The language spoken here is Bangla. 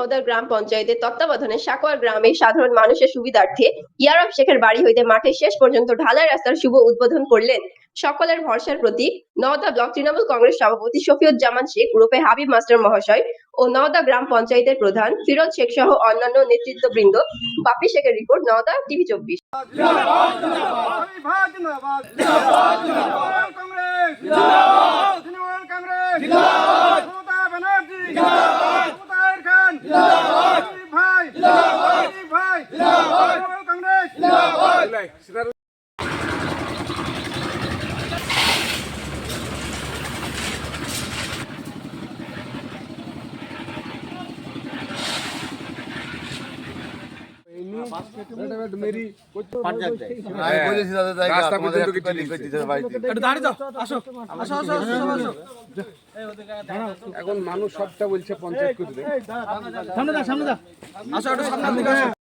নওদা গ্রাম পঞ্চায়েতের তত্ত্বাবধানে সাকোয়ার গ্রামের সাধারণ মানুষের সুবিধার্থে ইয়ারব শেখের বাড়ি হইতে মাঠের শেষ পর্যন্ত ঢালাই রাস্তার শুভ উদ্বোধন করলেন। সকলের ভরসার প্রতীক নওদা ব্লক তৃণমূল কংগ্রেস সভাপতি শফিউজ্জামান শেখ গ্রুপে হাবিব মাস্টার মহাশয় ও নওদা গ্রাম পঞ্চায়েতের প্রধান ফিরোজ শেখ সহ অন্যান্য নেতৃত্ববৃন্দ। বাপি শেখের রিপোর্ট নওদা টিভি চব্বিশ। জিন্দাবাদ জিন্দাবাদ। জিন্দাবাদ জিন্দাবাদ। কংগ্রেস কংগ্রেস। জিন্দাবাদ আমি বলেছি দাদা জায়গা রাস্তা তোমাদের পর্যন্ত একটু কিছু করতে